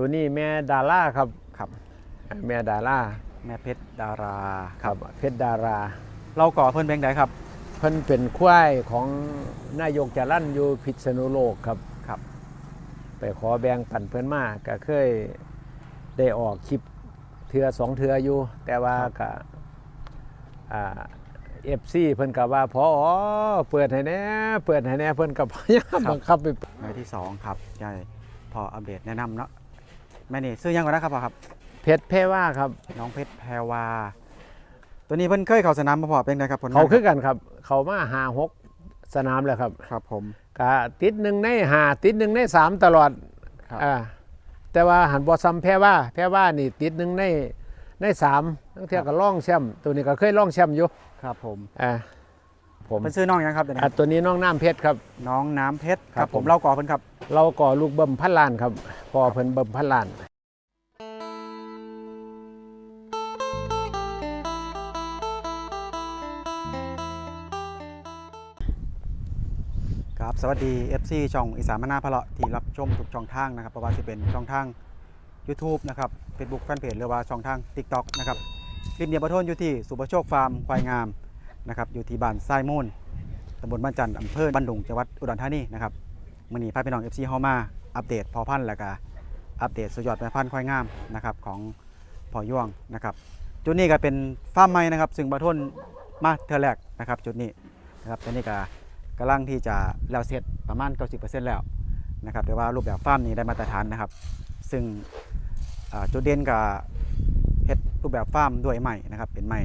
ตัวนี้แม่ดาราครับครับ แม่ดาราแม่เพชรดาราครับเพชรดารา เราก่อเพิ่นเป็นไงครับเพิ่นเป็นควายของนายกจรันอยู่พิษณุโลกครับครับ ไปขอแบ่งปันเพิ่นมาก็เคยได้ออกคลิปเทือสองเทืออยู่ แต่ว่าก็อ่าเอฟซีเพิ่นก็ว่าพอเปิดให้แหน่เปิดให้แหน่เพิ่นก็พยายามบังคับไปแม่ที่สองครับใช่พออัปเดตแนะนำเนาะ แม่นี่ซื้อยังก่อนนะครับพ่อครับ เพชรแพรว่าครับน้องเพชรแพรวา ตัวนี้เพิ่นเคยเข้าสนามมาพอเป็นไงครับผลงนเขาคือกันครับ เขามาหาหกสนามแล้วครับครับผมก็ติดหนึ่งในหาติดหนึ่งในสามตลอดครับ อ่าแต่ว่าหันบอซ้ำแพ้ว่า แพ้ว่านี่ติดหนึ่งในในสามตั้งแต่ก็ล่องแชมป์ตัวนี้ก็เคยล่องแชมป์อยู่ครับผม อ่า ผมเพิ่นซื้อน้องยังครับเดี๋ยวนี้อะตัวนี้น้องน้ำเพชรครับ น้องน้ำเพชรคครัรับบผผม มเราก่อเพิ่นครับ เราก่อลูกเบิ่มพันล้านครับพอเพิ่นเบิ่มพันล้าน ครับสวัสดี FC ช่องอีสานมนาพะเลาะที่รับชมทุกช่องทางนะครับเพราะว่าจะเป็นช่องทาง YouTube นะครับ Facebook Fanpage หรือว่าช่องทาง TikTok นะครับคลิปเดียวประทนอยู่ที่สุประโชคฟาร์มควายงาม นะครับอยู่ที่บ้านทรายมูลตำบลบ้านจันทร์อำเภอบ้านดุงจังหวัดอุดรธานีนะครับมื้อนี้พาพี่น้อง FC เฮามาอัปเดตพอพันธุ์แล้วก็อัปเดตสุดยอดแม่พันธุ์ควายงามนะครับของพอยวงนะครับจุดนี้ก็เป็นฟาร์มใหม่นะครับ ซึ่งประทนมาเทอแรกนะครับจุดนี้นะครับตอนนี้ก็กำลังที่จะแล้วเสร็จประมาณ 90%แล้วนะครับแต่ว่ารูปแบบฟาร์มนี้ได้มาตรฐานนะครับ ซึ่งจุดเด่นกับเฮ็ดรูปแบบฟาร์มด้วยไม้นะครับเป็นไม้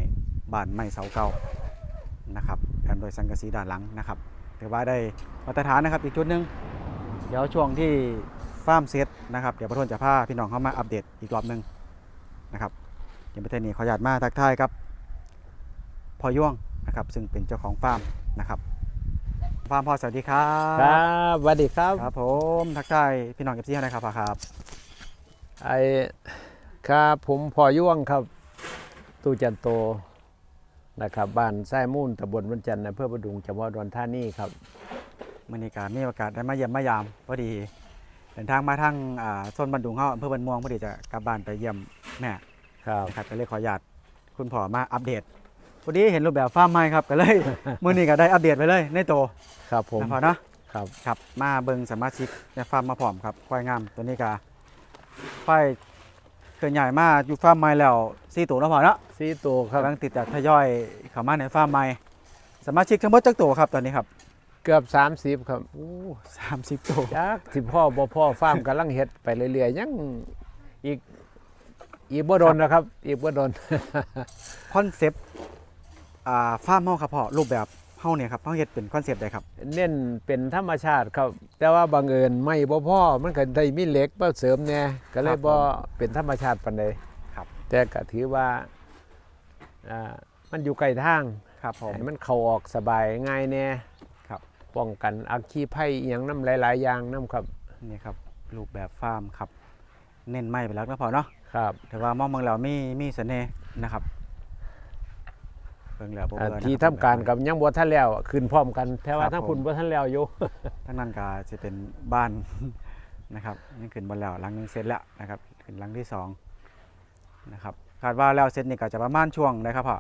บานไม้เสาเก่า นะครับแทนโดยสังกะสีด้านหลังนะครับถือว่าได้มาตรฐานนะครับอีกจุดหนึงเดี๋ยวช่วงที่ฟาร์มเสร็จนะครับเดี๋ยวประทนจะพาพี่น้องเข้ามาอัปเดตอีกรอบหนึงนะครับเดี๋ยวประเทศนี้ขออนุญาตมาทักทายครับพอยวงนะครับซึ่งเป็นเจ้าของฟาร์มนะครับฟาร์มพอสวัสดีครับครับสวัสดีครับครับผมทักทายพี่น้องเอฟซีนะครับพ่อครับไอ้ครับผมพอยวงครับตู้จันโต นะครับบ้านไส้มูลตำบลวันจันทร์อำเภอประดุงจังหวัดอุดรธานีครับมื่อนี้การมีโอกาสได้มาเยี่ยมมายามพอดีเดินทางมาทางอ่าโซนบันดุงเฮาอำเภอบันม่วงพอดีจะกลับบ้านไปเยี่ยมแม่ครับนะครับก็เลยขออนุญาตคุณพ่อมาอัปเดตพอดีเห็นรูปแบบฟาร์มใหม่ครับก็เลย มื่อนี้ก็ได้อัปเดตไปเลยในโตครับผมนะพ่อเนาะ ครับ ครับมาเบิ่งสมาชิกในฟาร์มมาพร้อมครับควายงามตัวนี้ก็ควาย เคลื่อนใหญ่มาอยู่ฟาร์มใหม่แล้วสี่ตัวแล้วพ่อเนาะสีตัวครับกำลังติดจากทยอยเข้ามาในฟาร์มใหม่สมาชิกทั้งหมดจักตัวครับตอนนี้ครับ เกือบ 30 ครับโอ้สามสิบตัวจักที่พ่อบ่พ่อฟาร์มกำลังเฮ็ดไปเรื่อยๆยังอีกอีกบ่โดนนะครับ อีกบ่โดน คอนเซปต์อ่าฟาร์มเฮาครับพ่อรูปแบบ เฮาเนี่ยครับเฮาเฮ็ดเป็นคอนเซปต์ใดครับ เน้นเป็นธรรมชาติครับ แต่ว่าบังเอิญไม่บ่พ่อมันก็ได้มีเหล็กมาเสริมแหน่ก็เลยบ่เป็นธรรมชาติปานใดครับ แต่ก็ถือว่าอ่ามันอยู่ไกลทางครับผมให้มันเข้าออกสบายง่ายแน่ครับ ป้องกันอัคคีภัยอหย่างน้ำหลาย ๆ อย่างน้ำครับนี่ครับรูปแบบฟาร์มครับ เน้นไม้ไปแล้วนะพ่อเนาะครับ แต่ว่ามองเบิ่งแล้วมีมีเสน่ห์นะครับ เบิ่งแล้วบ่อ่าเบื่อนะครับที่ทำการกับยังบ่ทันแล้วขึ้นพร้อมกันแต่ว่าครับทั้งผมคุณบ่ทันแล้วอยู่ ทั้งนั้นก็จะเป็นบ้าน นะครับยังขึ้นบ่แล้วหลังหนึงเสร็จแล้วนะครับขึ้นหลังที่สองนะครับคาดว่าแล้วเสร็จนี่ก็จะประมาณช่วงใดครับพ่อ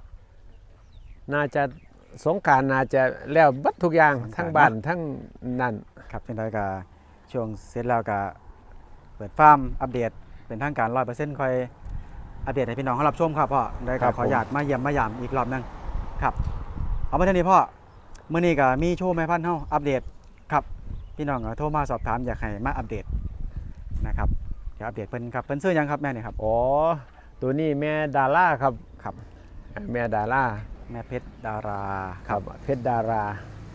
น่าจะสงกรารน่าจะแล้วเบัดทุกอย่างสงกรานต์ ทั้งบ้านทั้งนั่น ครับจังไดก็ช่วงเสร็จแล้วก็เปิดฟาร์มอัปเดตเป็นทางการ100%ค่อยอัปเดตให้พี่น้องเขารับชมครับพ่อได้ก็ขออนุญาตมาเยี่ยมมายามอีกรอบหนึง ครับเอามาเท่านี้พ่อมื้อนี้ก็มีโชว์แม่พันธุ์เฮาอัปเดตครับพี่น้องก็โทรมาสอบถามอยากให้มาอัปเดตนะครับเดี๋ยวอัปเดตเพิ่นครับเพิ่นซื้อหยังครับแม่นี่ครับอ๋อตัวนี้แม่ดาราครับครับแม่ดาราแม่เพชรดาราครับเพชรดารา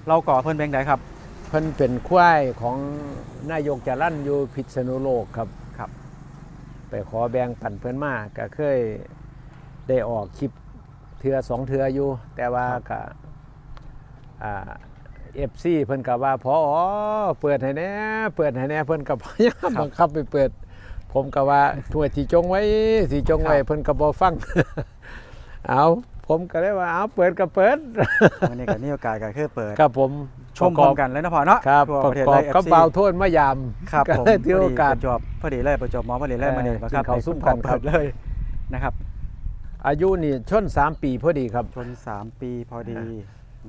เราก่อเพิ่นเป็นไงครับเพิ่นเป็นควายของนายกจรันอยู่พิษณุโลกครับครับ ไปขอแบ่งปันเพิ่นมาก็เคยได้ออกคลิป เทือสองเทืออยู่ แต่ว่าก็อ่าเอฟซีเพิ่นก็ว่าพอเปิดให้แหน่เปิดให้แหน่เพิ่นก็พยายามบังคับไปเปิด ผมก็ว่าถ้วยที่จงไว้ที่จงไว้ครับเพิ่นก็บ่ฟังเอาพผมก็เลยว่าเอาเปิดก็เปิดวันนี้ก็มีโอกาสก็คือเปิดครับผมชมพร้อมกันเลยนะพ่อเนาะครับทั่วปประระเทศกอเลบยก็ FC เบาโทษมายามครับก็ผมเลยถือโอกาสประจวบพอดีเลยประจวบหมอพอดีเลยเออมื้อนี้นะครับกินข้าวซุ่มไปกันครับเปิดเลยนะครับ อายุนี่ชน 3 ปีพอดีครับ ชน 3 ปีพอดี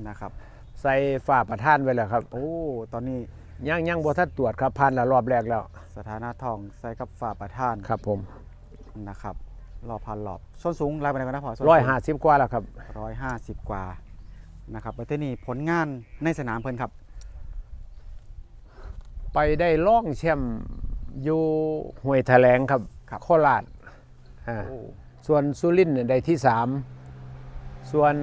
นะครับ ใส่ฝ้าประทานไว้แล้วครับ โอ้ ตอนนี้ยังยังบ่ทันตรวจครับผ่านแล้วรอบแรกแล้ว สถานะทองใส่กับฝาประทานครับผมนะครับรอบพันรอบส้นสูงรายไปไหนกันนะพ่อส้นสูงร้อยห้าสิบกว่าแล้วครับร้อยห้าสิบกว่านะครับประเทศนี้ผลงานในสนามเพิ่นครับ ไปได้ล่องแชมป์อยู่ห้วยแถลงครับครับโคราชอ่า ส่วนสุรินทร์เนี่ยได้ที่สามส่วน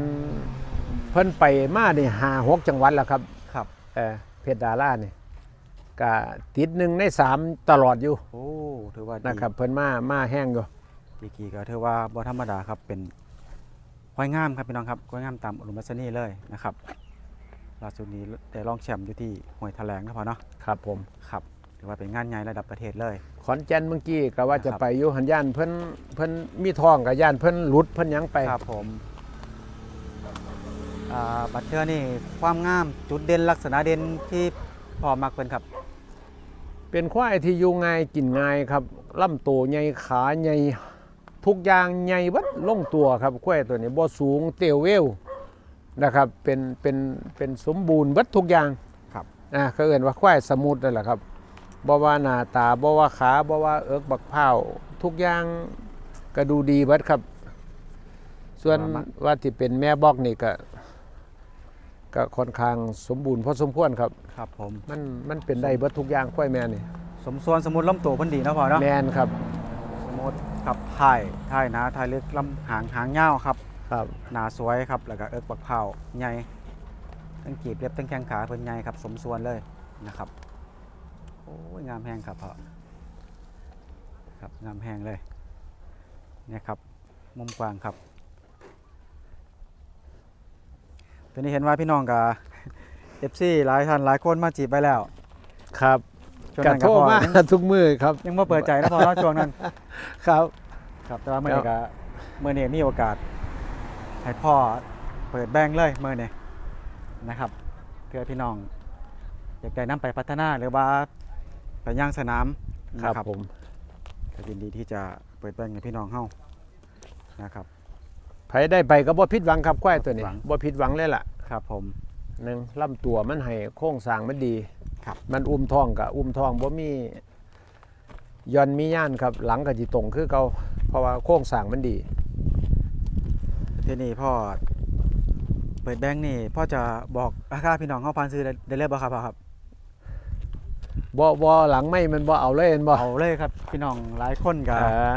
เพิ่นไปมาเนี่หาหกจังหวัดแล้วครับครับเออเพชรดาราเนี่ยก็ติดหนึ่งในสามตลอดอยู่โอ้ถือว่าดีนะครับเพิ่นมามาแห้งอยู่กีกีก็ถือว่าบ่ธรรมดาครับเป็นควายงามครับพี่น้องครับควายงามตามอุดมรัชนีเลยนะครับล่าสุดนี้ได้รองแชมป์อยู่ที่ห้วยแถลงนะพ่อเนาะครับผมครับ ถือว่าเป็นงานใหญ่ระดับประเทศเลย ขอนแก่นเมื่อกี้ก็ว่าจะนะครับไปอยู่หันย่านเพิ่นเพิ่นมีทองกับย่านเพิ่นหลุดเพิ่นหยังไปครับผมอ่าบัตรเทือนี่ความงามจุดเด่นลักษณะเด่นที่พอมักเป็นครับ เป็นควายที่อยู่ง่ายกินง่ายครับลำโตใหญ่ขาใหญ่ทุกอย่างใหญ่เบัดลงตัวครับควายตัวนี้บ่สูงเตียวเววนะครับเป็นเป็นเป็นสมบูรณ์เบัดทุกอย่างครับ อ่าเขาเอ่นว่าควายสมุทรนั่นแหละครับ บ่ว่าหน้าตาบ่ว่าขาบ่ว่าเอิกบักเผาวทุกอย่างก็ดูดีเบัดครับ ส่วนว่ามักว่าที่เป็นแม่บอกนี่ก็ก็ค่อนข้างสมบูรณ์พอสมควรครับ ครับผม มันมันเป็นได้เบิดทุกอย่างควายแม่นี่ สมส่วนสมมุติลำตัวเพิ่นดีเนาะพ่อเนาะแมนครับ สมมุติครับถ่ายถ่ายหนาถ่ายลึกลำหางหางยาวครับครับ หนาสวยครับ แล้วก็เอิกบักเผาใหญ่ทั้งกีบเล็บทั้งแข้งขาเพิ่นใหญ่ครับ สมส่วนเลยนะครับ โอ้ยงามแห้งครับพ่อครับงามแห้งเลยเนี่ยครับมุมกว้างครับตัวนี้เห็นว่าพี่น้องกับเอฟซีหลายท่านหลายคนมาจีบไปแล้ว ครับช่วงกระนั้นโทก็รพอมายังทุกมือครับ ยังมาเปิดใจนะพอเนาะช่วงนั้น ครับ ครับแต่ว่าเมื่อนี้ก็เมื่อนี้มีโอกาสให้พ่อเปิดแบงค์เลยเมื่อนี้นะครับเพื่อพี่น้องอยากได้นํไปพัฒนาหรือว่า ไปย่างสนามคนะรับผมก็ยินดีที่จะเปิดแบงค์ให้พี่น้องเฮานะครับ ไผได้ไปก็บ่ผิดหวังครับควายตัวนี้หวัง บ่ผิดหวังเลยล่ะครับผม หนึ่งลำตัวมันให้โครงสร้างมันดีครับ มันอุ้มท้องกับอุ้มท้องบ่มีย่อนมีย่านครับ หลังก็สิตรงคือเก่าเพราะว่าโครงสร้างมันดี ทีนี้พ่อเปิดแบงค์นี่พ่อจะบอกราคาพี่น้องเฮาผ่านซื้อได้ได้เลยบ่ครับพ่อครับ บ่บ่หลังไม่มันบ่เอาเลยแม่นบ่เอาเลยครับพี่น้องหลายคนก็อ่า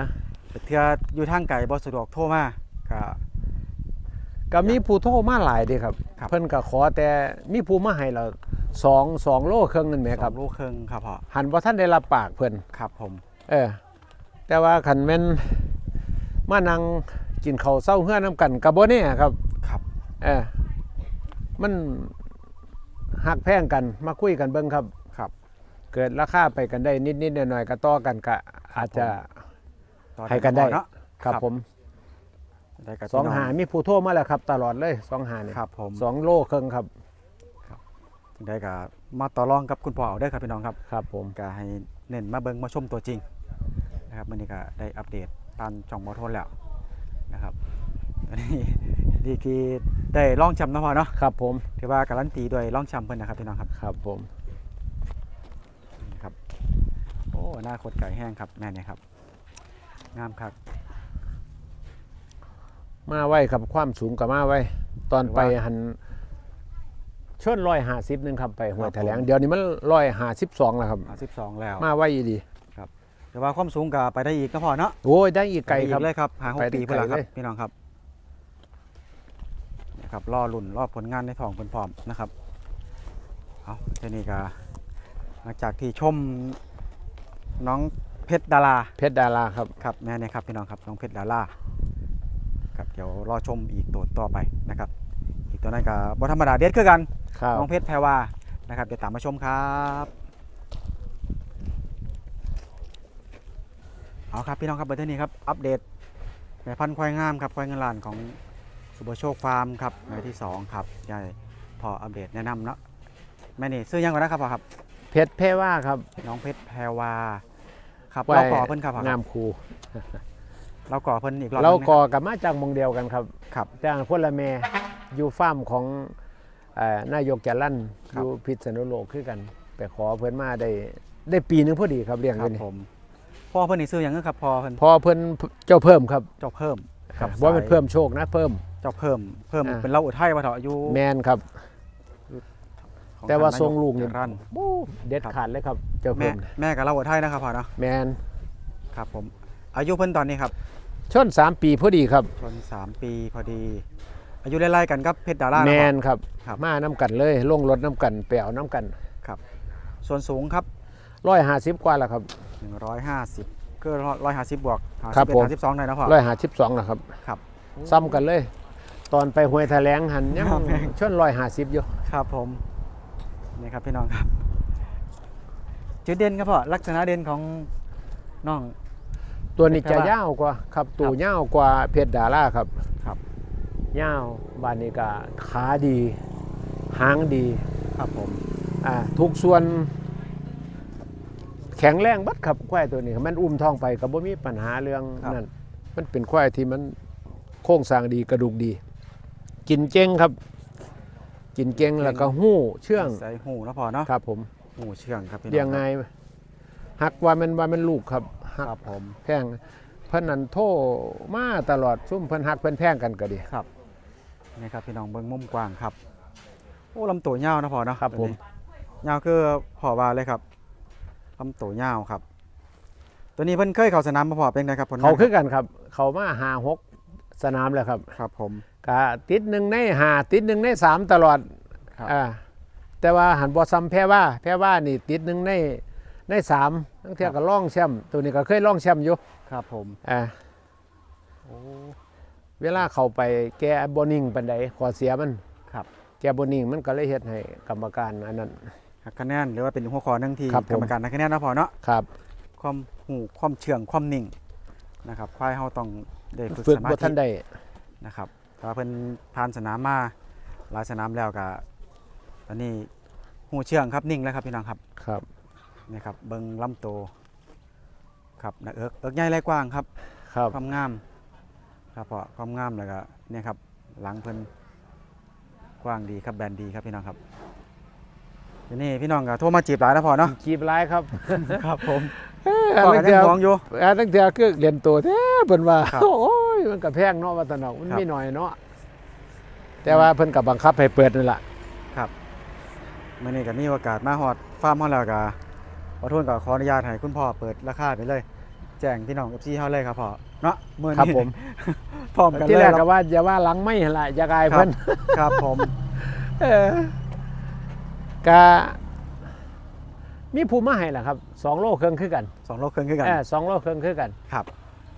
เทื่ออยู่ทางไกลบ่สะดวกโทรมาก็ ก็มีผู้โทรมาหลายเด้ครับ ครับ เพิ่นก็ขอแต่มีผู้มาให้เราสองสองโลครึ่งนั่นแหมครับ สองลูกครึ่งครับพ่อหันว่าท่านได้รับปากเพิ่น ครับผมเออแต่ว่าขันแม่นมานั่งกินข้าวเศร้าเฮือน้ำกันกับบ่เนี่ยครับ ครับเออมันหักแพงกันมาคุยกันเบิ่งครับครับ เกิดราคาไปกันได้นิดๆหน่อยๆก็ต่อกันก็อาจจะต่อให้กันได้เนาะครับครับผมได้กับสองพี่น้ หามีผู้โทรมาแล้วครับ ตลอดเลยสองหาเนี่ยครับผม สองโลครึ่งครับได้กับมาต่อรองกับคุณพ่อเอาได้อครับพี่น้องครับ ครับผม ก็ให้เน้นมาเบิ่งมาชมตัวจริงนะครับมื้อนี้ก็ได้อัปเดตตามช่องบอโทนแล้วนะครับอันนี้ดีกีได้ร่องแชมป์เนาะพ่อเนาะครับผม ถือว่าการันตีด้วยร่องแชมป์เพิ่นนะครับพี่น้องครับ ครับผมนี่ ครับ โอ้หน้าคดไก่แห้งครับแม่เนี่ยครับงามครับมาไว้ครับความสูงกับมาไว้ ตอนไปหรือว่าหันชนร้อยหาสิบนึงครับไปหัวยแถลงเดี๋ยวนี้มันร้อยหาสิบสองแล้วครับอ่า12แล้ว มาไว้อีดีแต่ว่าความสูงก็ไปได้อีกนะพ่อเนาะโอ้ยได้อีกไกลครับปเลยครับหาหกไปได้ปีเพื่อละครัไกลบเลยพี่น้องครับนะครับรอลุ่นรอผลงานในท้องเพิ่นพร้อมนะครับเอาทีนี้ก็ หลังจากที่ชมน้องเพชรดาราเพชรดาราครับ ครับแม่เนี่ยครับพี่น้องครับน้องเพชรดาราครับเดี๋ยวรอชมอีกตัวต่อไปนะครับ อีกตัวนั้นก็บ่ธรรมดาเด็ดคือกันครับน้องเพชรแพรวานะครับเดี๋ยวตามมาชมครับเอาครับพี่น้องครับเบอร์เท่านี้ครับอัปเดตแม่พันธุ์ควายงามครับควายเงินล้านของสุภโชคฟาร์มครับแม่ที่สองครับยายพออัปเดตแนะนำเนาะแม่นี่ซื้อยังก่อนนะครับพ่อครับ เพชรเพว่าครับ น้องเพชรแพรวา ครับไว้เราก่อเพิ่นครับพ่อคงารับมครูเราก่อเพิ่นอีกรอบเราหนึ่งนะก่อกับมาจากหมองเดียวกันครับครับจ้างพลเมอยู่ฟาร์มของเอ่อนายกจรันคอรับ ยู่พิษณุโลกคือกันไปขอเพิ่นมาได้ได้ปีหนึงพอดีครับเลี้ยงครัไว้บนี่ผมพ่อเพิ่นนี่ซื้อยังคือครับพ่อเพิ่นพอเพิ่นเจ้าเพิ่มครับเจ้าเพิ่มว่ามันเพิ่มโชคนะเพิ่ม เจ้าเพิ่ม เพิ่มอ่า เป็นเล่าอุทัยว่าเถอะอายุแมนครับ ของแต่ว่าท่นทรงลูกนี่นี่รันบู๊เด็ดครับ ขาดเลยครับ เจ้าแม่เพิ่มแม่กับเล่าอุทัยนะครับพ่อเนาะแมนครับผม อายุเพิ่นตอนนี้ครับชนสามปีพอดีครับชนสามปีพอดี อายุไล่ๆกันกับเพชรดาราแมนะนครับ ครับ มาน้ำกันเลยลงรถน้ำกันไปเอาน้ำกันครับส่วนสูงครับ ร้อยห้าสิบกว่าแล้วครับ 150ก็150 บวกครับผม51 52ได้นะพ่อ ร้อยห้าสิบสองนะครับ ครับ ซ้ำกันเลย ตอนไปห้วยแถลงหันยังครับ ชนร้อยห้าสิบอยู่ ครับผม นี่ครับพี่น้องครับ จุดเด่นครับพ่อลักษณะเด่นของน้อง ตัวนี้แปลจะว่ายาวกว่าครับ ตัควรับยาวกว่าเพชรดาราครับครับยาวบานนี้ก็ขาดีหางดีครับผมอ่าทุกส่วน แข็งแรงบัดครับควายตัวนี้มันอุ้มท้องไปก็บ่มีปัญหาเรื่องนั้นมันเป็นควายที่มันโครงสร้างดีกระดูกดี กินเก่งครับ กินเก่งแล้วก็หู้เชื่องใส่หูแล้วพอเนาะครับ ผมหูเชื่องครับพี่น้องเลี้ยงไงายหักว่ามันว่ามันลูกครับหักครับผมแพงเพิ่นนั่นโทรมาตลอดซุ่มเพิ่นหักเพิ่นแพงกันก็ดีครับนี่ครับพี่น้องเบิ้งมุมกว้างครับโอ้ลำตัวยาวนะพอเนาะครับผมตัวนี้ยาวคือพอว่าเลยครับลำตัวยาวครับ ตัวนี้เพิ่นเคยเข้าสนามมาพอเป็นไงครับผลงนเขาคือรับกันครับ เขามาหาหกสนามแล้วครับ ครับผม กะติดหนึ่งในหาติดหนึ่งในสามตลอดครับ อ่าแต่ว่าหันบอซ้ำแพ้ว่า แพ้ว่านี่ติดหนึ่งในในสามทั้งเที่ยก็ล่องแชมป์ตัวนี้ก็เคยล่องแชมป์อยู่ครับผมอ่าโอ้ เวลาเข้าไปแกบอนิ่งปันใดขอเสียมันครับ แกบอนิ่งมันก็เลยเฮ็ดให้กรรมการอันนั้น หักคะแนนหรือว่าเป็นหัวข้อหนึ่งที่ครับผม กรรมการให้คะแนนนะพอเนาะครับ ความหูความเชื่องความนิ่งนะครับควายเฮาต้องได้ฝึกฝึกสมาบ่ธิทันได้นะครับ ถ้าเพิ่นผ่านสนามมาหลายสนามแล้วก็ตอนนี้หูเชื่องครับนิ่งแล้วครับพี่น้องครับครับนี่ครับเบิงลำโตวครับหนักเอิกเอิกใหญ่ไรกว้างครับครับความงามครับเพาะความงามแล้วก็เนี่ยครับหลังเพิ่นกว้างดีครับแบนดีครับพี่น้องครับทีนี้พี่น้องก็โทรมาจีบหลายนะพอเนาะจีบหลายครับครับผมเอ้พ่ออก็ตั้งแต่ยังมองอยู่อ่าตั้งแต่คือเรียนตัวแท้เพิ่นว่าครับโอ้ ยมันก็แพงเนาะว่าตนอกมันครับมีหน่อยเนาะแต่ว่าเพิ่นก็บังคับให้เปิดนั่นล่ะครับมื่อนี้ก็มีโอกาสมาฮอดฟาร์มเฮาแล้วก็ขอโทษก็ขออนุญาตให้คุณพ่อเปิดราคาไปเลย แจ้งพี่น้อง FC เฮาเลยครับพ่อเนาะมื้อครับนี้ ผม พร้อมกันที่เลยแรกคก็รับว่าอย่าว่าหลังไม่หั่นล่ะอย่ากายครับเพิ่น ครับผม เออก็มีผู้มาให้ล่ะครับสองโลครึ่งคือกันสองโลครึ่งคือกันเออสองโลครึ่งคือกัน ครับ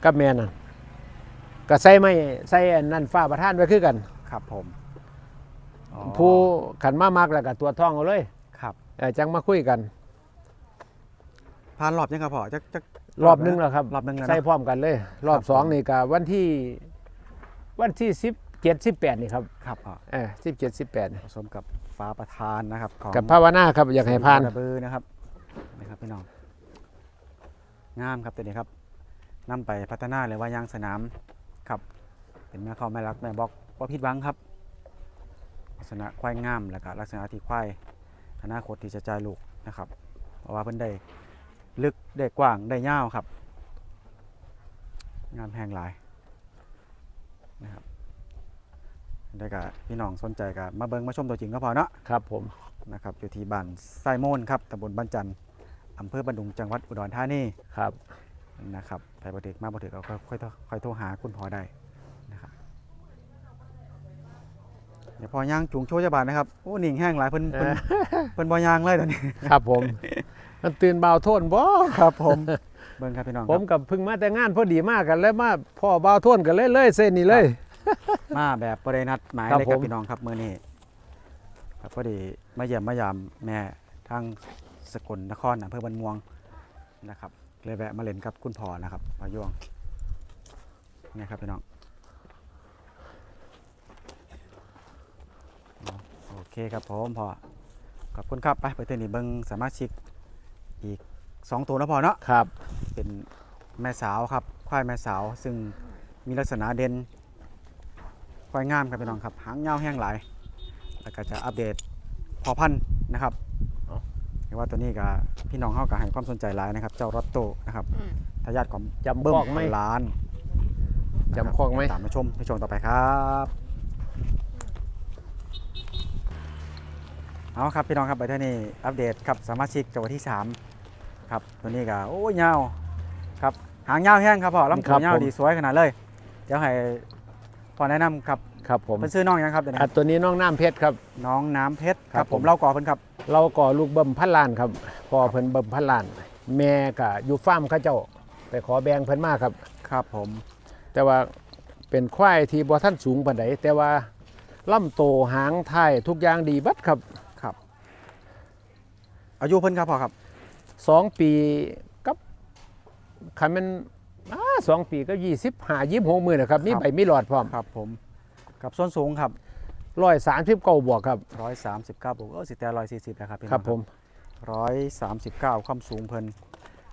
กับแม่น่ะ ก็ใส่ไม้ใส่อันนั่นฟ้าประทานไว้คือกัน ครับผมอ๋อผู้ขันมามากแล้วก็ตัวจท้องเอาเลยครับเออจังมาคุยกัน ผ่านรอบยังครับพ่อจักจัก รอบหนึงแล้วครับรอบหนึงแล้วใส่เนาะพร้อมกันเลย รอบครับ สองผมนี่ก็วันที่ วันที่สิบเจ็ดสิบแปดนี่ครับครับพ่อเออสิบเจ็ดสิบแปดผสมกับฟ้าประธานนะครับของกับภาวนาครับอยากให้พานระบือนะครับนี่ครับพี่น้องงามครับตัวนี้ครับนำไปพัฒนาเลยว่ายางสนาม ครับ เป็นแม่เข้าแม่รักแม่บอกว่าผิดหวังครับ ลักษณะควายงามแล้วก็ลักษณะที่ควายอนาคตที่จะจ่ายลูกนะครับ เพราะว่าเพิ่นได้ลึกได้กว้างได้ยาวครับ งามแหงหลายนะครับได้กับพี่น้องสนใจกับมาเบิงมาชมตัวจริงก็พอเนาะครับผมนะครับอยู่ที่บ้านไซโมนครับตำบลบ้านจันทร์อำเภอบันดุงจังหวัดอุดรธานีครับ นะครับไปบ่ถึกมาบ่ถึกก็ค่อยค่อยโทรค่อยโทรหาคุณพ่อได้นะครับเดี๋ยวพอย่างจูงโชว์จะบาดนะครับโอ้หนิ่งแห้งหลายเพิ่นเพิ่นเพิ่นบ่ย่างเลยตอนนี้ครับผม มันตื่นเบาโทนบ่ครับผมเบิ่งครับพี่น้องผครัมบกับพึ่งมาแต่งานพอดีมากกันแล้วมาพ่อเบาโทนกันเลยเลยเส้นนี้เลย มาแบบบ่ได้นัดหมายครับเลยครับผมพี่น้องครับมื้อนี้ครับพอดีมาเยี่ยมมายามแม่ทางสกลนครอำเภอบันม่วงนะครับ เลยแวะมาเล่นกับคุณพ่อนะครับพายวงนี่ครับพี่น้องเคครับผมพ่อขอบคุณครับไปไปเต้นนี่เบิ้งสมาชิกอีกสองตัวนะพ่อเนาะครับ เป็นแม่สาวครับควายแม่สาว ซึ่งมีลักษณะเด่นควายงามครับพี่น้องครับหางยาวแห้งหลายแล้วก็จะอัปเดตพอพันธุ์นะครับ เรียกว่าตัวนี้ก็พี่น้องเขาก็ให้ความสนใจหลายนะครับ เจ้ารอตโตนะครับทายาทของจำเบิ้มคอกไหม พันล้านจำคอกไหม ตามมาชมในช่วงต่อไปครับเอาครับพี่น้องครับไปเท่านี้อัปเดตกับสมาชิกจังหวัดที่3ครับตัวนี้ก็โอ้ยยาวครับหางยาวแห้งครับพ่อลำครัตับวยาวผม ดีสวยขนาดเลย เดี๋ยวให้พ่อแนะนำครับครับผมเป็นซื้อน้องยังครับเดี๋ยวอะนี้ตัวนี้น้องน้ำเพชรครับ น้องน้ำเพชรคครัรับบผมผมเล่าก่อเพิ่นครับ เราก่อลูกเบิ่มพันล้านครับพอเพิ่นเบิ่มพันล้าน แม่ก็อยู่ฟาร์มเขาเจ้าไปขอแบ่งเพิ่นมาครับ ครับผม แต่ว่าเป็นควายที่บ่ท่านสูงปานใดแต่ว่าลำโตหางท้ายทุกอย่างดีเบัดครับครับ อายุเพิ่นครับพ่อครับสองปีกับคันแมันอ่าสองปีก็ยี่สิบห้ายี่สิบหกหมื่นนะครับ มีใบมีหลอดพร้อม ครับผมกับส้นสูงครับ ร้อยสามสิบเก้าบวกครับ139บวกเออสิแต่140แล้วครับพี่น้องครับผมร้อยสามสิบเก้าความสูงเพิ่น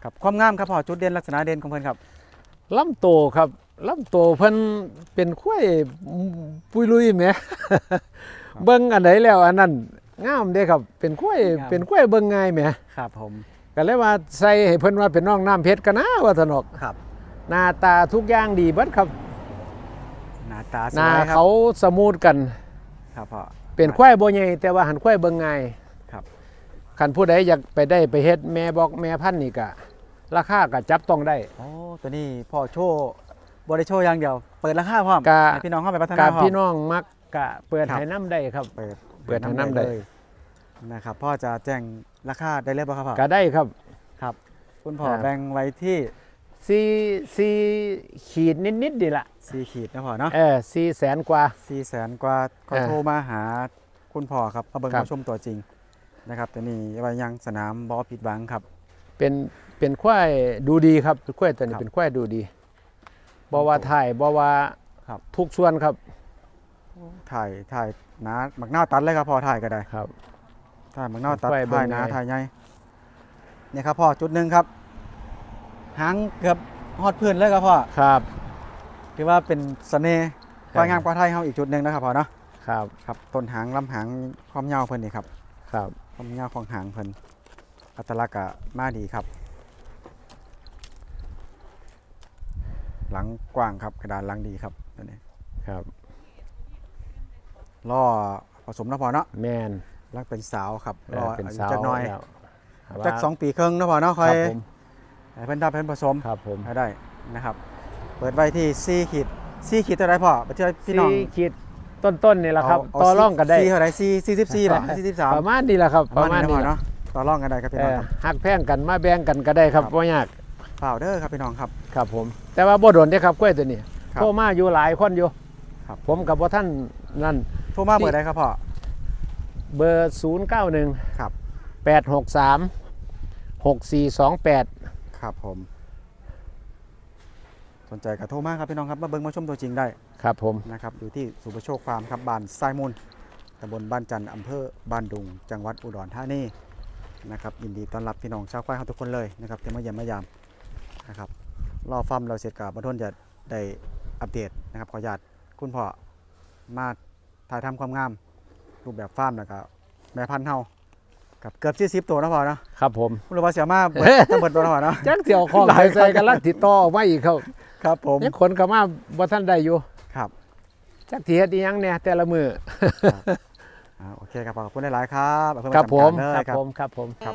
กับความงามครับพ่อจุดเด่นลักษณะเด่นของเพิ่นครับลำโตครับลำโตเพิ่นเป็นควายปุยลุยแหมเบิ่งอันไหนแล้วอันนั้นงามเด้ครับเป็นควายงามเป็นควายเบิ่งง่ายแหมครับผมก็เลยว่าใส่ให้เพิ่นว่าเป็นน้องน้ำเพชรกันนะว่าถนอกครับหน้าตาทุกอย่างดีเบิดครับหน้าตาสหน้าวยครับเขาสมูทกัน ครับพ่อ เป็นควายบ่ใหญ่แต่ว่าหันควายเบิ่งง่ายครับคันผู้ใดอยากไปได้ไปเฮ็ดแม่บอกแม่พันธุ์นี่ก็ราคาก็จับต้องได้ โอ้ตัวนี้พ่อโชว์บริโชว์อย่างเดียว เปิดราคาพร้อมกะ ให้พี่น้องเข้าไปพัฒนากับพร้อมพี่น้องมักกะเปิดครับ ให้น้ำได้ครับ เปิดเปิดให้น้ำได้ เลยนะครับพ่อจะแจ้งราคาได้เลยป่ะครับพ่อก็ได้ครับ ครับ คุณพ่อครับ แบ่งไว้ที่ ซีซีขีดนิดๆดีละ4ขีดนะพ่อเนาะเออซีแสนกว่า4แสนกว่าก็เออโทรมาหาคุณพ่อครับมาเบิ่งครับมาชมตัวจริงนะครับตัวนี้ไว้ยังสนามบอผิดหวังครับ เป็นเป็นควายดูดีครับเป็นควายตัวนี้ครับเป็นควายดูดีบ่ว่าถ่ายบ่ว่าครับทุกส่วนครับ ถ่ายถ่ายหนาหมักหน้าตัดเลยครับพ่อถ่ายก็ได้ครับถ่ายหมักหน้าตัดไฟเบิ่งถ่ายหนาไงถ่ายใหญ่เนี่ยครับพ่อจุดหนึ่งครับ หางเกือบฮอดพื้นเลยครับพ่อครับถือว่าเป็นเสน่ห์ครับควายงามกว่าไทยเขาอีกจุดหนึ่งนะครับพ่อเนาะครับครับต้นหางลำหางความยาวเพิ่นนี่ครับ ครับความยาวของหางเพิ่นอัตลักษณ์อะมาดีครับ หลังกว้างครับกระดานหลังดีครับตัวนี้ครับล่อผสมนะพ่อเนาะแมนรักเป็นสาวครับเอรออเป็นอายุสาวจักหน้อยแล้วจักสองปีครึ่งนะพ่อเนาะคค่อรัยบผม ให้เพิ่นดับเพิ่นผสมครับผมให้ได้นะครับ เปิดไว้ที่4ขีด4ขีดเท่าไรพ่อไปเชื่อพี่น้องสี่ขีดต้นๆนี่แหละครับเาต่อร่องกันได้4เท่าไร4 44บ่43ประมาณนี้แหละครับประมาณนี้แหนะพ่อเนาะต่อรองกันได้ครับพี่เอน้องอครับหักแพงกันมาแบ่งกันก็ได้ครับครับบ่ยากเปล่าเด้อครับพี่น้องครับครับผม แต่ว่าบ่โดนเด้อครับกล้วยตัวนี้ครับโทรมาอยู่หลายคนอยู่ครับผมกับบ่ท่านนั่นโทรมาเปิดได้ครับพ่อเบอร์ 091 ครับ 863 6428 ครับผม สนใจกับโทรมาครับพี่น้องครับมาเบิ่งมาชมตัวจริงได้ครับผมนะครับอยู่ที่สุประโชคฟาร์มครับบ้านทรายมูลตำบลบ้านจันทร์อำเภอบ้านดุง จังหวัดอุดรธานีนะครับยินดีต้อนรับพี่น้องชาวควายทุกคนเลยนะครับที่มาเยี่ยมมายามนะครับรอฟาร์มเราเสร็จกับบรรทนจะได้อัปเดตนะครับขออนุญาตคุณพ่อมาถ่ายทำความงามรูปแบบฟาร์มแล้วก็แม่พันธุ์เฮา กับเกือบสี่สิบตัวนะพ่อเนาะครับผมคุณรู้ว่าเสียมาเบิดทั้งเบิดตัวนะพ่อเนาะจักเสี่ยวของหลายใส่กันลัดติดต่อออกมาอีกครับครับผมยังคนก็มาบ่ท่านได้อยู่ครับจักสิเฮ็ดอีหยังเนี่ยแต่ละมืออ่าโอเคครับขอบคุณหลายๆครับเอาเพิ่นครับผมจำกัดเลยครับผมครับผมครับ